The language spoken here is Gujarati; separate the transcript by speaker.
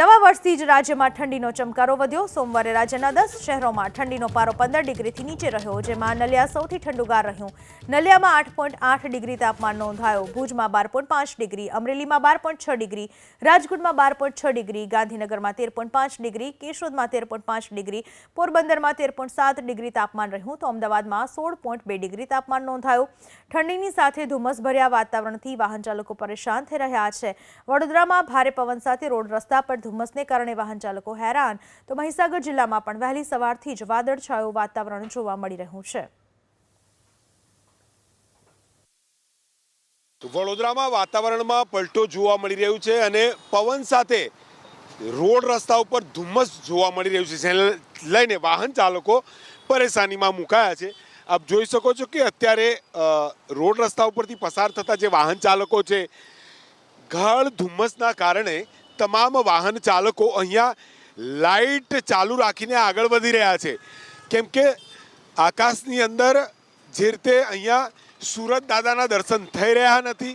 Speaker 1: નવા વર્ષથી જ રાજ્યમાં ઠંડીનો ચમકારો વધ્યો. સોમવારે રાજ્યના દસ શહેરોમાં ઠંડીનો પારો પંદર ડિગ્રીથી નીચે રહ્યો, જેમાં નલિયા સૌથી ઠંડુગાર રહ્યું. નલિયામાં આઠ પોઈન્ટ આઠ ડિગ્રી તાપમાન નોંધાયો. ભુજમાં બાર પાંચ ડિગ્રી, અમરેલીમાં બાર છ ડિગ્રી, રાજકોટમાં બાર પોઈન્ટ છ ડિગ્રી, ગાંધીનગરમાં તેર પાંચ ડિગ્રી, કેશોદમાં તેર પાંચ ડિગ્રી, પોરબંદરમાં તેર સાત ડિગ્રી તાપમાન રહ્યું તો અમદાવાદમાં સોળ પોઈન્ટ બે ડિગ્રી તાપમાન નોંધાયું. ઠંડીની સાથે ધુમ્મસભર્યા વાતાવરણથી વાહન ચાલકો પરેશાન થઈ રહ્યા છે. વડોદરામાં ભારે પવન સાથે રોડ રસ્તા પર ધુમ્મસને કારણે વાહન ચાલકો હેરાન. તો મહીસાગર જિલ્લામાં પણ વહેલી સવારથી જ વાદળછાયું વાતાવરણ જોવા મળી રહ્યું છે.
Speaker 2: વડોદરામાં વાતાવરણમાં પલટો જોવા મળી રહ્યું છે અને પવન સાથે રોડ રસ્તા ઉપર ધુમ્મસ જોવા મળી રહ્યું છે, જેને લઈને વાહન ચાલકો પરેશાનીમાં મુકાયા છે. આપ જોઈ શકો છો કે અત્યારે રોડ રસ્તા ઉપરથી પસાર થતા જે વાહન ચાલકો છે, ગાઢ ધુમ્મસના કારણે તમામ વાહન ચાલકો અહીંયા લાઇટ ચાલુ રાખીને આગળ વધી રહ્યા છે. કેમ કે આકાશની અંદર જે રીતે અહીંયા સુરત દાદાના દર્શન થઈ રહ્યા નથી